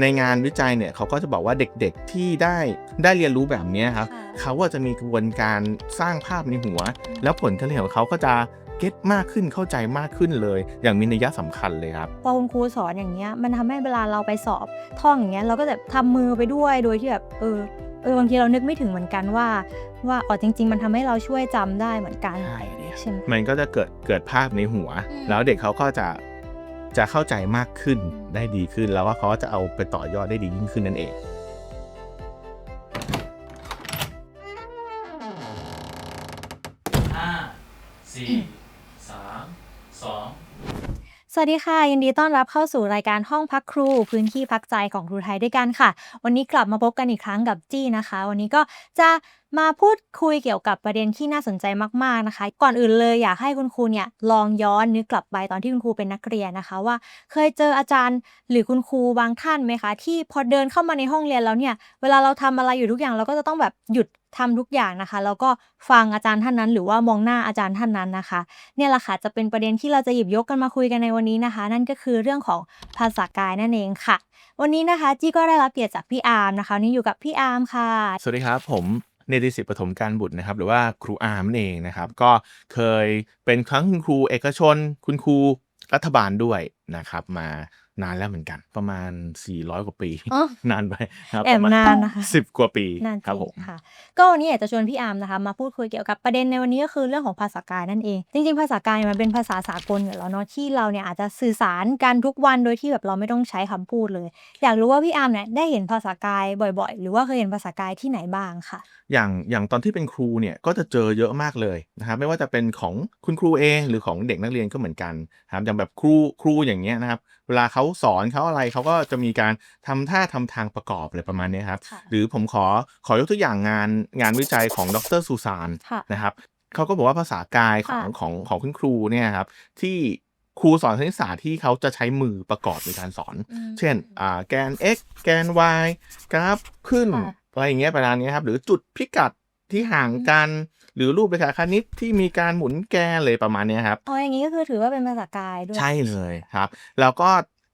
ในงานวิจัยเนี่ยเขาก็จะบอกว่าเด็กๆที่ได้ได้เรียนรู้แบบเนี้ยครับค่ะเขาก็จะมีกระบวนการสร้างภาพในหัว แล้วผลการเรียนของเขาก็จะเก็ตมากขึ้นเข้าใจมากขึ้นเลย อย่างมีนัยสำคัญเลยครับ พอคุณครูสอนอย่างเงี้ยมันทำให้เวลาเราไปสอบท่องอย่างเงี้ยเราก็จะทำมือไปด้วยโดยที่แบบเออเออบางทีเรานึกไม่ถึงเหมือนกันว่า ว่าอ๋อจริง ๆ มันทำให้เราช่วยจำได้เหมือนกันใช่เนี่ยใช่ไหมมันก็จะเกิดเกิดภาพในหัวอืมแล้วเด็กเขาก็จะ จะเข้าใจมากขึ้นได้ดีขึ้นแล้วว่าเขาจะเอาไปต่อยอดได้ดียิ่งขึ้นนั่นเอง วัสดีค่ะ ยินดีต้อนรับเข้าสู่รายการห้องพักครู พื้นที่พักใจของครูไทยด้วยกันค่ะ วันนี้กลับมาพบกันอีกครั้งกับจี้นะคะ วันนี้ก็จะมาพูดคุยเกี่ยวกับประเด็นที่น่าสนใจมากๆนะคะ ก่อนอื่นเลยอยากให้คุณครูเนี่ยลองย้อนนึกกลับไปตอนที่คุณครูเป็นนักเรียนนะคะ ว่าเคยเจออาจารย์หรือคุณครูบางท่านไหมคะ ที่พอเดินเข้ามาในห้องเรียนแล้วเนี่ย เวลาเราทำอะไรอยู่ทุกอย่างเราก็จะต้องแบบหยุด ทำทุกอย่างนะคะ แล้วก็ฟังอาจารย์ท่านนั้น หรือว่ามองหน้าอาจารย์ท่านนั้นนะคะ เนี่ยแหละค่ะจะเป็นประเด็นที่เราจะหยิบยกกันมาคุยกันในวันนี้นะคะ นั่นก็คือเรื่องของภาษากายนั่นเองค่ะ วันนี้นะคะจี้ก็ได้รับเกียรติจากพี่อาร์มนะคะนี่อยู่กับพี่อาร์มค่ะ สวัสดีครับผมเนติสิทธิ์ปฐมการบุตรนะครับหรือว่าครูอาร์มเองนะครับ ก็เคยเป็นครั้งคุณครูเอกชน คุณครูรัฐบาลด้วย นะครับ มานานแล้วเหมือนกัน ประมาณ 400 กว่าปี อ๋อ นานไปครับแอบประมาณนานนะคะ สิบกว่าปีนั่นครับจผริงมค่ะ ก็วันนี้อยากจะชวนพี่อาร์มนะคะ มาพูดคุยเกี่ยวกับประเด็นในวันนี้ก็คือเรื่องของภาษากายนั่นเอง จริงๆ ภาษากายมันเป็นภาษาสากลอยู่แล้วเนาะที่เราเนี่ยอาจจะสื่อสารกันทุกวันโดยที่แบบเราไม่ต้องใช้คำพูดเลย อยากรู้ว่าพี่อาร์มเนี่ยได้เห็นภาษากายบ่อยๆ หรือว่าเคยเห็นภาษากายที่ไหนบ้างค่ะ อย่างอย่างตอนที่เป็นครูเนี่ยก็จะเจอเยอะมากเลยนะครับไม่ว่าจะเป็นของคุณครูเองหรือของเด็กนักเรียนก็เหมือนกันนะครับอย่างแบบครูครูอย่างเงี้ยนะครับ เวลาเขาสอนเขาอะไรเขาก็จะมีการทำท่าทำทางประกอบอะไรประมาณเนี้ยครับค่ะหรือผมขอขอยกตัวอย่างงานงานวิจัยของดรสุสานค่ะนะครับเขาก็บอกว่าภาษากายของค่ะของของคุณครูเนี่ยครับที่ครูสอนคณิตศาสตร์ที่เขาจะใช้มือประกอบในการสอนอืมเช่นอ่าแกน x แกน y กราฟขึ้นค่ะอะไรอย่างเงี้ยประมาณเนี้ยครับ หรือจุดพิกัดที่ห่างกัน หรือรูปเรขาคณิตที่มีการหมุนแกนเลยประมาณเนี้ยครับอ๋ออย่างนี้ก็คือถือว่าเป็นภาษากายด้วย ใช่เลยครับแล้วก็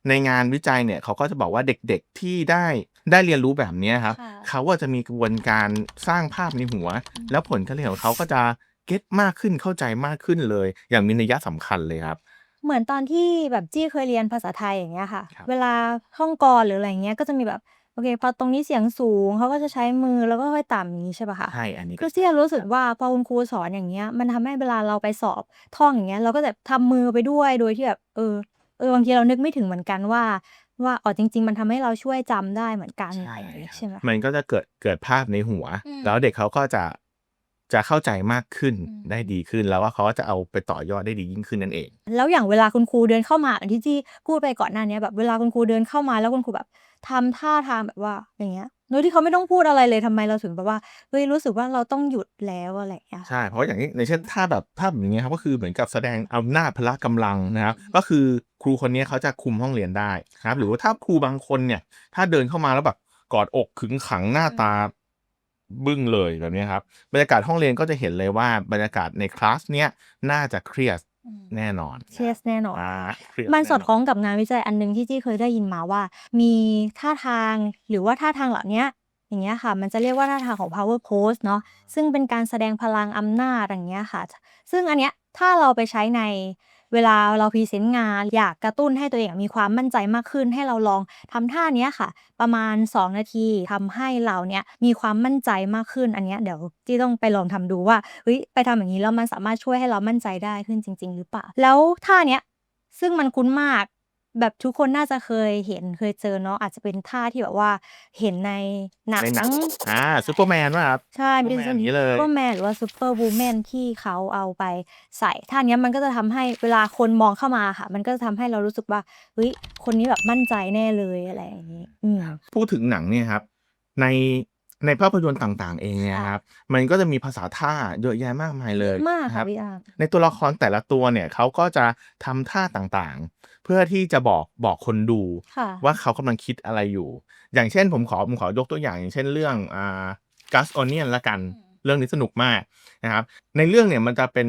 ในงานวิจัยเนี่ยเขาก็จะบอกว่าเด็กๆที่ได้ได้เรียนรู้แบบเนี้ยครับค่ะเขาก็จะมีกระบวนการสร้างภาพในหัว แล้วผลการเรียนของเขาก็จะเก็ตมากขึ้นเข้าใจมากขึ้นเลย อย่างมีนัยสำคัญเลยครับ เหมือนตอนที่แบบจี้เคยเรียนภาษาไทยอย่างเงี้ยค่ะครับเวลาท่องกรหรืออะไรเงี้ยก็จะมีแบบ โอเค พอตรงนี้เสียงสูง เขาก็จะใช้มือแล้วก็ค่อยต่ำอย่างนี้ใช่ปะคะ ใช่ อันนี้ก็คือจี้รู้สึกว่าพอคุณครูสอนอย่างเงี้ย มันทำให้เวลาเราไปสอบท่องอย่างเงี้ย เราก็จะทำมือไปด้วย โดยที่แบบ เออ เออ บางทีเรานึกไม่ถึงเหมือนกันว่า ว่า อ๋อ จริง ๆ มันทำให้เราช่วยจำได้เหมือนกันอะไรอย่างงี้ใช่ไหมมันก็จะเกิดเกิดภาพในหัว อืม แล้วเด็กเขาก็จะ จะเข้าใจมากขึ้นอืมได้ดีขึ้นแล้วว่าเขาก็จะเอาไปต่อยอดได้ดียิ่งขึ้นนั่นเอง แล้วอย่างเวลาคุณครูเดินเข้ามาอย่างที่จี้พูดไปก่อนหน้าเนี้ยแบบเวลาคุณครูเดินเข้ามาแล้วคุณครูแบบทำท่าทางแบบว่าอย่างเงี้ยโดยที่เขาไม่ต้องพูดอะไรเลยทำไมเราถึงแบบว่าเฮ้ยรู้สึกว่าเราต้องหยุดแล้วอะไรอย่างเงี้ยใช่เพราะอย่างนี้ในเช่นถ้าแบบภาพอย่างเงี้ยครับก็คือเหมือนกับแสดงอำนาจพละกำลังนะครับก็คือครูคนนี้เขาจะคุมห้องเรียนได้นะครับหรือว่าถ้าครูบางคนเนี่ยถ้าเดินเข้ามาแล้วแบบกอดอกขึงขังหน้าตา บึ้งเลยแบบเนี้ยครับ บรรยากาศห้องเรียนก็จะเห็นเลยว่าบรรยากาศในคลาสเนี้ยน่าจะเครียดแน่นอนเชสแน่นอน อ่าเครียดมันสอดแนคล้องกับงานวิจัยอันหนึงที่จี้เคยได้ยินมาว่า มีท่าทางหรือว่าท่าทางเหล่าเนี้ยอย่างเงี้ยค่ะ มันจะเรียกว่าท่าทางของ power pose เนาะซึ่งเป็นการแสดงพลังอำนาจอย่างเงี้ยค่ะ ซึ่งอันเนี้ยถ้าเราไปใช้ใน เวลาเราพรีเซนต์งานอยากกระตุ้นให้ตัวเองมีความมั่นใจมากขึ้น ให้เราลองทำท่าเนี้ยค่ะ ประมาณ 2 นาทีทำให้เราเนี่ยมีความมั่นใจมากขึ้นอันเนี้ยเดี๋ยวจี้ต้องไปลองทำดูว่าเฮ้ยไปทำอย่างนี้แล้วมันสามารถช่วยให้เรามั่นใจได้ขึ้นจริง ๆ หรือเปล่า แล้วท่าเนี้ยซึ่งมันคุ้นมาก แบบทุกคนน่าจะเคยเห็นเคยเจอเนาะอาจจะเป็นท่าที่แบบว่าเห็นในหนัง ในหนังอ่าซูเปอร์แมนว่าครับ ใช่เป็น Superman อย่างนี้เลย ซูเปอร์แมนหรือว่าซูเปอร์วูแมนที่เขาเอาไปใส่ท่าเนี้ยมันก็จะทำให้เวลาคนมองเข้ามาค่ะ มันก็จะทำให้เรารู้สึกว่าเฮ้ยคนนี้แบบมั่นใจแน่เลยอะไรอย่างนี้อืม พูดถึงหนังเนี่ยครับ ใน ในภาพยนตร์ต่างๆ เองเนี่ยค่ะครับ มันก็จะมีภาษาท่าเยอะแยะมากมายเลยมากนะคค่ะรับพี่อาร์มในตัวละครแต่ละตัวเนี่ยเขาก็จะทำท่าต่างๆ เพื่อที่จะบอกบอกคนดูค่ะว่าเขากำลังคิดอะไรอยู่ อย่างเช่น ผมขอผมขอยกตัวอย่าง อย่างเช่นเรื่องอ่ากัสออนเนียนละกันอืมเรื่องนี้สนุกมากนะครับ ในเรื่องเนี่ยมันจะเป็น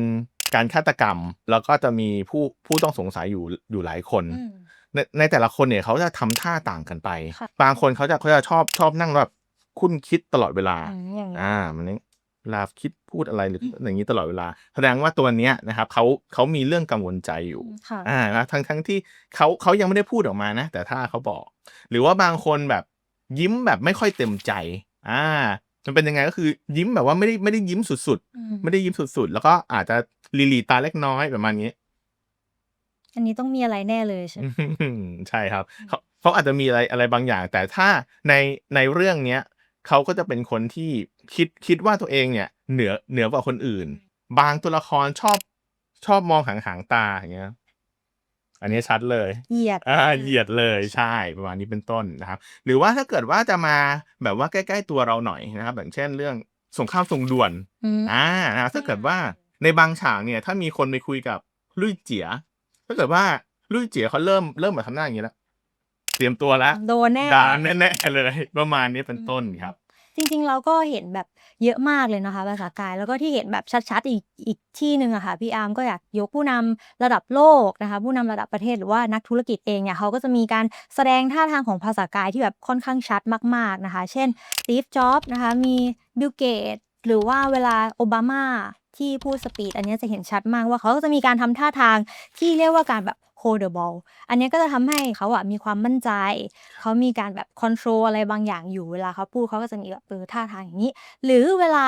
การฆาตกรรม แล้วก็จะมีผู้ผู้ต้องสงสัยอยู่อยู่หลายคนอืมในในแต่ละคนเนี่ยเขาจะทำท่าต่างกันไปค่ะบางคนเขาจะเขาจะชอบชอบนั่งแบบ คุ้นคิดตลอดเวลาอืมอย่างเงี้ยอ่ามันนี่เวลาคิดพูดอะไรหรืออย่างนี้ตลอดเวลา แสดงว่าตัวเนี้ยนะครับเขาเขามีเรื่องกังวลใจอยู่ค่ะอ่านะทั้งทั้งที่เขาเขายังไม่ได้พูดออกมานะ แต่ถ้าเขาบอก หรือว่าบางคนแบบยิ้มแบบไม่ค่อยเต็มใจอ่ามันเป็นยังไงก็คือยิ้มแบบว่าไม่ได้ไม่ได้ยิ้มสุดอืมๆไม่ได้ยิ้มสุดๆ แล้วก็อาจจะลีลีตาเล็กน้อยประมาณนี้ อันนี้ต้องมีอะไรแน่เลยใช่ไหมอืมใช่ครับเขาเขาอาจจะมีอะไรอะไรบางอย่าง แต่ถ้าในในเรื่องเนี้ย เขาก็จะเป็นคนที่คิดคิดว่าตัวเองเนี่ยเหนือเหนือกว่าคนอื่น บางตัวละครชอบชอบมองหางหางๆตาอย่างเงี้ย อันนี้ชัดเลย เหยียดอ่าเหยียดเลยใช่ประมาณนี้เป็นต้นนะครับ หรือว่าถ้าเกิดว่าจะมาแบบว่าใกล้ๆตัวเราหน่อยนะครับ อย่างเช่นเรื่องสงครามส่งด่วนอืมอ่านะครับถ้าเกิดว่าในบางฉากเนี่ย ถ้ามีคนไปคุยกับลุยเจียถ้าเกิดว่าลุยเจียเขาเริ่มเริ่มแบบทำหน้าอย่างนี้แล้ว เตรียมตัวแล้วโดนแน่ด่าแน่ๆเลยประมาณนี้เป็นต้นครับ จริงๆเราก็เห็นแบบเยอะมากเลยนะคะภาษากายแล้วก็ที่เห็นแบบชัดๆอีกอีกที่หนึ่งอะค่ะพี่อาร์มก็อยากยกผู้นำระดับโลกนะคะผู้นำระดับประเทศหรือว่านักธุรกิจเองเนี่ยเขาก็จะมีการแสดงท่าทางของภาษากายที่แบบค่อนข้างชัดมากๆนะคะ เช่นสตีฟจ็อบส์นะคะมีบิลเกตหรือว่าเวลาโอบามาที่พูดสปีดอันเนี้ยจะเห็นชัดมากว่าเขาก็จะมีการทำท่าทางที่เรียกว่าการแบบ hold the ball อันเนี้ยก็จะทำให้เขาอะมีความมั่นใจ เขามีการแบบ control อะไรบางอย่างอยู่เวลาเขาพูดเขาก็จะมีแบบเออท่าทางอย่างนี้ หรือเวลา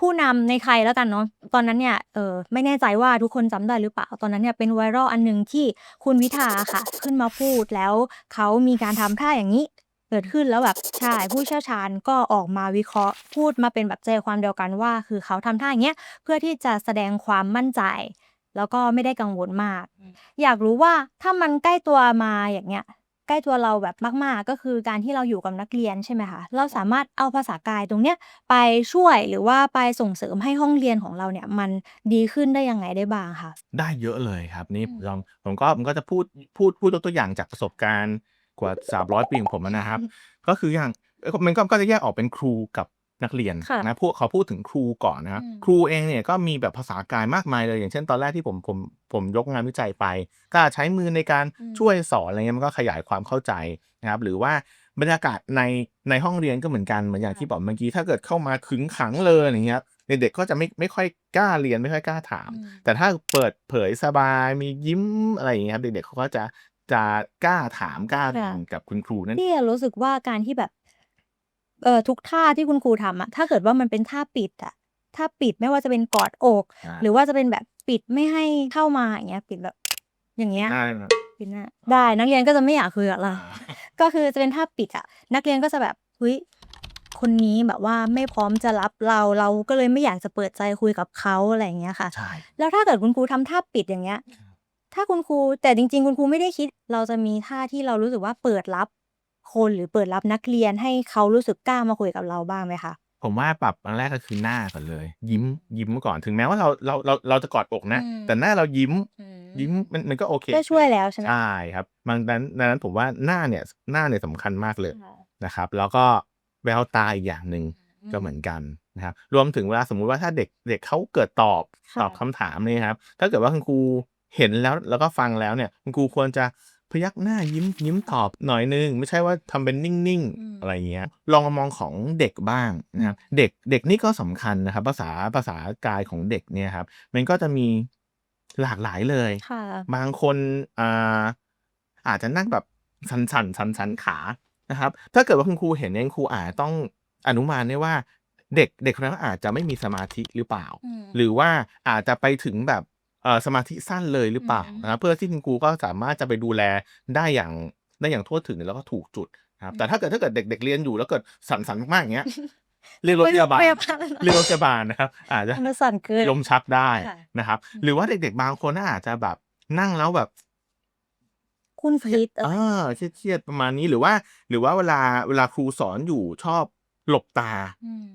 ผู้นำในใครแล้วกันเนาะตอนนั้นเนี่ยเออไม่แน่ใจว่าทุกคนจำได้หรือเปล่า ตอนนั้นเนี่ยเป็นไวรัลอันหนึ่งที่คุณวิทาค่ะ ขึ้นมาพูดแล้วเขามีการทำท่าอย่างนี้เกิดขึ้นแล้วแบบใช่ผู้เชี่ยวชาญก็ออกมาวิเคราะห์ พูดมาเป็นแบบใจความเดียวกันว่า คือเขาทำท่าอย่างเงี้ยเพื่อที่จะแสดงความมั่นใจ แล้วก็ไม่ได้กังวลมาก อยากรู้ว่าถ้ามันใกล้ตัวมาอย่างเงี้ย ใกล้ตัวเราแบบมาก ๆ ก็คือการที่เราอยู่กับนักเรียนใช่ไหมคะ เราสามารถเอาภาษากายตรงเนี้ยไปช่วยหรือว่าไปส่งเสริมให้ห้องเรียนของเราเนี่ยมันดีขึ้นได้ยังไงได้บ้างคะได้เยอะเลยครับนี่อืมลองผมก็ผมก็จะพูดพูดพูดยกตัวอย่างจากประสบการณ์กว่า 300 ปีของผมนะครับ ก็คืออย่างเอ่อมันก็ก็จะแยกออกเป็นครูกับ นักเรียนค่ะนะพวกเขาพูดถึงครูก่อนนะครับอืมครูเองเนี่ยก็มีแบบภาษากายมากมายเลย อย่างเช่นตอนแรกที่ผมผมผมยกงานวิจัยไป ก็ใช้มือในการอืมช่วยสอนอะไรเงี้ยมันก็ขยายความเข้าใจนะครับหรือว่าบรรยากาศในในห้องเรียนก็เหมือนกันเหมือนอย่างที่บอกเมื่อกี้ถ้าเกิดเข้ามาขึงขังเลยอะไรเงี้ยเด็กๆก็จะไม่ไม่ค่อยกล้าเรียนไม่ค่อยกล้าถามอืมแต่ถ้าเปิดเผยสบายมียิ้มอะไรอย่างเงี้ยครับเด็กๆเขาก็จะจะกล้าถามกล้าเรียนกับคุณครูนั่นพี่อะรู้สึกว่าการที่แบบ เอ่อ ทุกท่าที่คุณครูทำอะ ถ้าเกิดว่ามันเป็นท่าปิดอะ ท่าปิดไม่ว่าจะเป็นกอดอกอ่าหรือว่าจะเป็นแบบปิดไม่ให้เข้ามา อย่างเงี้ย ปิดแบบ อย่างเงี้ย ได้นะปิดหน้าได้ นักเรียนก็จะไม่อยากคุยกับเราก็คือจะเป็นท่าปิดอะ นักเรียนก็จะแบบ เฮ้ย คนนี้แบบว่าไม่พร้อมจะรับเรา เราก็เลยไม่อยากจะเปิดใจคุยกับเขา อะไรอย่างเงี้ยค่ะ ใช่ แล้วถ้าเกิดคุณครูทำท่าปิด อย่างเงี้ยถ้าคุณครู แต่จริง ๆ คุณครูไม่ได้คิด เราจะมีท่าที่เรารู้สึกว่าเปิดรับ คนหรือเปิดรับนักเรียนให้เขารู้สึกกล้ามาคุยกับเราบ้างไหมคะผมว่าปรับอันแรกก็คือหน้าก่อนเลย ยิ้มยิ้มก่อนถึงแม้ว่าเราเราเราเราจะกอดอกนะอืมแต่หน้าเรายิ้มยิ้มมันมันก็โอเคก็ช่วยแล้วใช่ไหมใช่ครับบางนั้นดังนั้นผมว่าหน้าเนี่ยหน้าเนี่ยสำคัญมากเลยนะครับ แล้วก็แววตาอีกอย่างหนึ่งก็เหมือนกันนะครับรวมถึงเวลาสมมุติว่าถ้าเด็กเด็กเขาเกิดตอบค่ะตอบคำถามเนี่ยครับถ้าเกิดว่าคุณครูเห็นแล้วแล้วก็ฟังแล้วเนี่ยคุณครูควรจะ พยักหน้ายิ้มยิ้มตอบหน่อยนึง ไม่ใช่ว่าทำเป็นนิ่งอืมๆอะไรเงี้ย ลองมามองของเด็กบ้างนะครับเด็กเด็กนี่ก็สำคัญนะครับ ภาษาภาษากายของเด็กเนี่ยครับ มันก็จะมีหลากหลายเลยค่ะบางคนอ่าอาจจะนั่งแบบสันสันสันสันๆขานะครับ ถ้าเกิดว่าคุณครูเห็นเนี่ยคุณครูอาจจะต้องอนุมานได้ว่าเด็กเด็กคนนั้นอาจจะไม่มีสมาธิหรือเปล่าอืมหรือว่าอาจจะไปถึงแบบเอ่อ สมาธิสั้นเลยหรือเปล่าอืมนะครับเพื่อที่คุณครูก็สามารถจะไปดูแลได้อย่างได้อย่างทั่วถึงแล้วก็ถูกจุดนะครับแต่ถ้าเกิดถ้าเกิดเด็ก ๆ เรียนอยู่แล้วเกิดสั่นสันๆมากๆอย่างเงี้ยเรียกรถพยาบาลพยาบาลเรียกรถพยาบาลนะครับอาจจะมันสั่นเกินลมชักได้ค่ะนะครับ หรือว่าเด็ก ๆ บางคนน่าอาจจะแบบนั่งแล้วแบบ คุณฟิตเออเครียดๆประมาณนี้หรือว่า หรือว่าเวลาเวลาครูสอนอยู่ชอบหลบตาอืม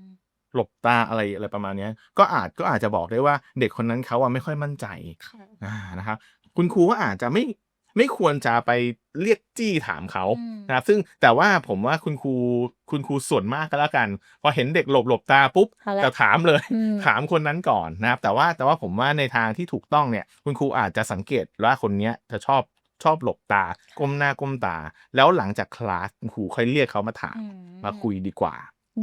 หลบตาอะไรอะไรประมาณเนี้ยก็อาจก็อาจจะบอกได้ว่าเด็กคนนั้นเขาอะไม่ค่อยมั่นใจค่ะอ่านะครับคุณครูก็อาจจะไม่ไม่ควรจะไปเรียกจี้ถามเขาอืมนะครับซึ่งแต่ว่าผมว่าคุณครูคุณครูส่วนมากก็แล้วกัน พอเห็นเด็กหลบหลบตาปุ๊บเอาละจะถามเลยอืมถามคนนั้นก่อนนะครับ แต่ว่าแต่ว่าผมว่าในทางที่ถูกต้องเนี่ย คุณครูอาจจะสังเกตว่าคนเนี้ยจะชอบชอบหลบตา ก้มหน้าก้มตา แล้วหลังจากคลาสคุณครูค่อยเรียกเขามาถามอืมมาคุยดีกว่า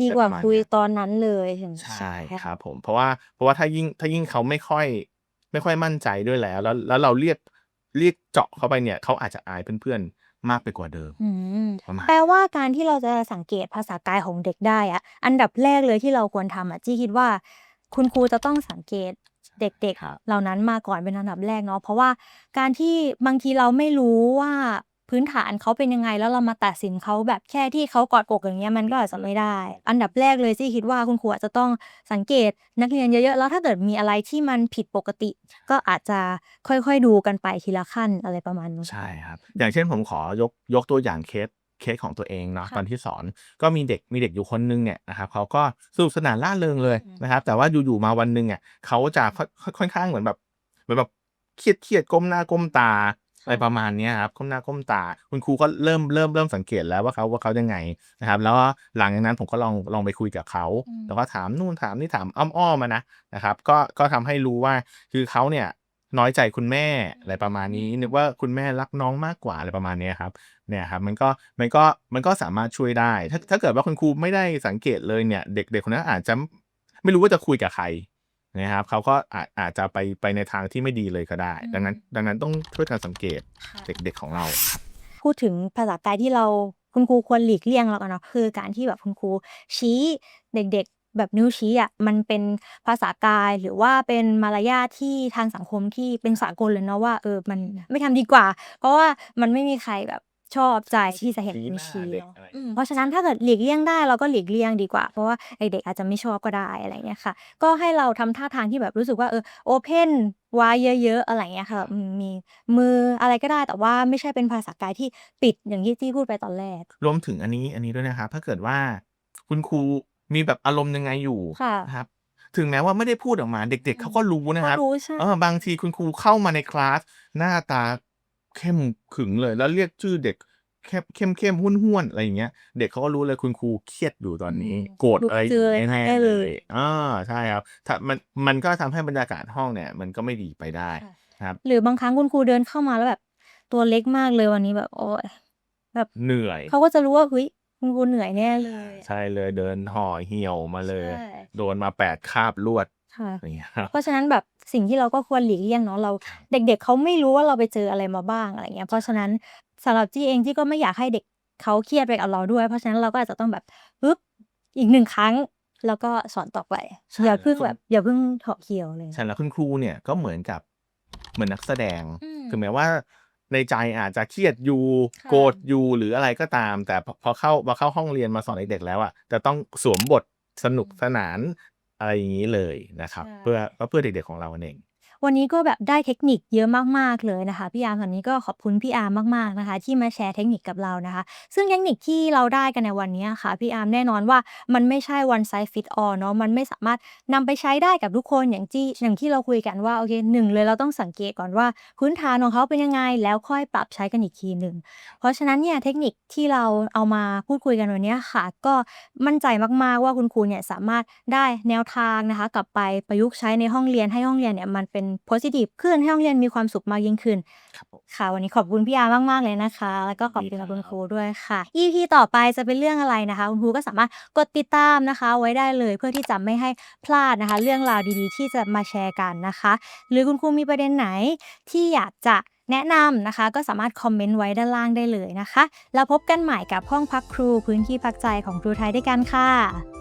ดีกว่าประมาณคุยเนี้ยตอนนั้นเลยถึงใช่ครับ ผม เพราะว่าเพราะว่าถ้ายิ่งถ้ายิ่งเขาไม่ค่อย ไม่ค่อยมั่นใจด้วยแล้ว แล้วแล้วเราเรียกเรียกเจาะเข้าไปเนี่ยเขาอาจจะอายเพื่อนๆมากไปกว่าเดิมอืมประมาณแปลว่าการที่เราจะสังเกตภาษากายของเด็กได้อะอันดับแรกเลยที่เราควรทำอะจี้คิดว่า คุณครูจะต้องสังเกตเด็กครับๆเหล่านั้นมาก่อนเป็นอันดับแรกเนาะเพราะว่าการที่บางทีเราไม่รู้ว่า พื้นฐานเขาเป็นยังไงแล้วเรามาตัดสินเขาแบบแค่ที่เขากอดอกอย่างเงี้ยมันก็อาจจะไม่ได้ อันดับแรกเลยจี้คิดว่าคุณครูอาจจะต้องสังเกตนักเรียนเยอะๆ แล้วถ้าเกิดมีอะไรที่มันผิดปกติ ก็อาจจะค่อยๆดูกันไปทีละขั้นอะไรประมาณนี้ใช่ครับ อย่างเช่นผมขอยกยกตัวอย่างเคสเคสของตัวเองเนาะค่ะตอนที่สอนก็มีเด็กมีเด็กอยู่คนนึงเนี่ยนะครับเขาก็สนุกสนานล่าเริงเลยอืมนะครับ แต่ว่าอยู่ๆมาวันหนึ่งเนี่ยเขาจะค่อยค่อนข้างเหมือนแบบเหมือนแบบเครียดเครียดก้มหน้าก้มตา อะไรประมาณเนี้ยครับก้มหน้าก้มตา คุณครูก็เริ่มเริ่มเริ่มสังเกตแล้วว่าเขาว่าเขายังไงนะครับ แล้วหลังจากนั้นผมก็ลองลองไปคุยกับเขาอืมแล้วก็ถามนู่นถามนี่ถามอ้อมๆมานะนะครับ ก็ก็ทำให้รู้ว่าคือเขาเนี่ยน้อยใจคุณแม่อะไรประมาณนี้ นึกว่าคุณแม่รักน้องมากกว่าอะไรประมาณเนี้ยครับเนี่ยครับมันก็มันก็มันก็สามารถช่วยได้ ถ้าถ้าเกิดว่าคุณครูไม่ได้สังเกตเลยเนี่ย เด็กเด็กคนนั้นอาจจะไม่รู้ว่าจะคุยกับใคร นะครับเขาก็อาจอาจจะไปไปในทางที่ไม่ดีเลยก็ได้ ดังนั้น ดังนั้นต้องช่วยกันสังเกตเด็กๆของเรา พูดถึงภาษากายที่เราคุณครูควรหลีกเลี่ยงแล้วกันเนาะคือการที่แบบคุณครูชี้เด็กๆ แบบนิ้วชี้อะมันเป็นภาษากายหรือว่าเป็นมารยาทที่ทางสังคมที่เป็นสากลเลยเนาะว่าเออมันไม่ทำดีกว่า เพราะว่ามันไม่มีใครแบบ ชอบใจที่จะเห็นชี้หนิ้วน้าชี้เด็กเนาะอะไรอืมเพราะฉะนั้นถ้าเกิดหลีกเลี่ยงได้เราก็หลีกเลี่ยงดีกว่า เพราะว่าเด็กๆอาจจะไม่ชอบก็ได้อะไรเงี้ยค่ะ ก็ให้เราทำท่าทางที่แบบรู้สึกว่าเออโอเพนไว้เยอะ ๆ อะไรเงี้ยค่ะอืมมีมืออะไรก็ได้แต่ว่าไม่ใช่เป็นภาษากายที่ปิดอย่างที่จี้พูดไปตอนแรก รวมถึงอันนี้อันนี้ด้วยนะครับถ้าเกิดว่าคุณครูมีแบบอารมณ์ยังไงอยู่ค่ะนะครับ ถึงแม้ว่าไม่ได้พูดออกมาเด็ก ๆเขาก็รู้นะครับก็รู้ใช่ เออบางทีคุณครูเข้ามาในคลาสหน้าตา เข้มขึงเลย แล้วเรียกชื่อเด็กเข้มเข้มเข้มห้วนห้วนๆอะไรอย่างเงี้ย เด็กเขาก็รู้เลยคุณครูเครียดอยู่ตอนนี้อืมโกรธอะไรเจอแน่แน่ๆเลเลยยอ่าใช่ครับถ้ามันมันก็ทำให้บรรยากาศห้องเนี่ย มันก็ไม่ดีไปได้ค่ะนะครับ หรือบางครั้งคุณครูเดินเข้ามาแล้วแบบ ตัวเล็กมากเลยวันนี้แบบโอ้ยแบบเหนื่อย เขาก็จะรู้ว่าเฮ้ยคุณครูเหนื่อยแน่เลย ใช่เลยเดินห่อเหี่ยวมาเลยใช่โดนมาแปดคาบลวดค่ะอย่างเงี้ยครับเพราะฉะนั้นแบบ สิ่งที่เราก็ควรหลีกเลี่ยงเนาะเราเด็กๆเขาไม่รู้ว่าเราไปเจออะไรมาบ้างอะไรเงี้ยเพราะฉะนั้นสำหรับจี้เองจี้ก็ไม่อยากให้เด็กเขาเครียดไปกับเราด้วย เพราะฉะนั้นเราก็อาจจะต้องแบบปึ๊บอีกหนึ่งครั้งแล้วก็สอนต่อไปใช่อย่าเพิ่งแล้วคุณ แบบอย่าเพิ่งเถาะเขียวเลยใช่แล้วคุณครูเนี่ยก็เหมือนกับเหมือนนักแสดง อืม ถึงแม้ว่าในใจอาจจะเครียดอยู่ค่ะ โกรธอยู่หรืออะไรก็ตาม แต่พอพอเข้าพอเข้าห้องเรียนมาสอนเด็กๆแล้วอะจะต้องสวมบทสนุกสนาน อะไรอย่างนี้เลยนะครับใช่เพื่อก็เพื่อเด็กๆของเราเอง วันนี้ก็แบบได้เทคนิคเยอะมากๆเลยนะคะพี่อาร์มตอนนี้ก็ขอบคุณพี่อาร์มมากๆนะคะ ที่มาแชร์เทคนิคกับเรานะคะ ซึ่งเทคนิคที่เราได้กันในวันนี้ค่ะพี่อาร์มแน่นอนว่ามันไม่ใช่ one size fit all เนาะมันไม่สามารถนำไปใช้ได้กับทุกคนอย่างที่อย่างที่เราคุยกันว่าโอเคหนึ่งเลยเราต้องสังเกตก่อนว่าพื้นฐานของเขาเป็นยังไง แล้วค่อยปรับใช้กันอีกทีหนึ่งเพราะฉะนั้นเนี่ยเทคนิคที่เราเอามาพูดคุยกันวันนี้ค่ะ ก็มั่นใจมากๆว่าคุณครูเนี่ยสามารถได้แนวทางนะคะ กลับไปประยุกต์ใช้ในห้องเรียนให้ห้องเรียนเนี่ยมันเป็น positive ขึ้นให้ห้องเรียนมีความสุขมากยิ่งขึ้นครับผมค่ะ วันนี้ขอบคุณพี่อาร์มากๆเลยนะคะ แล้วก็ขอบคุณดีครับคุณครูด้วยค่ะ EP ต่อไปจะเป็นเรื่องอะไรนะคะ คุณครูก็สามารถกดติดตามนะคะ ไว้ได้เลยเพื่อที่จะไม่ให้พลาดนะคะ เรื่องราวดีๆ ที่จะมาแชร์กันนะคะ หรือคุณครูมีประเด็นไหนที่อยากจะแนะนำนะคะก็สามารถคอมเมนต์ไว้ด้านล่างได้เลยนะคะ แล้วพบกันใหม่กับห้องพักครูพื้นที่พักใจของครูไทยด้วยกันค่ะ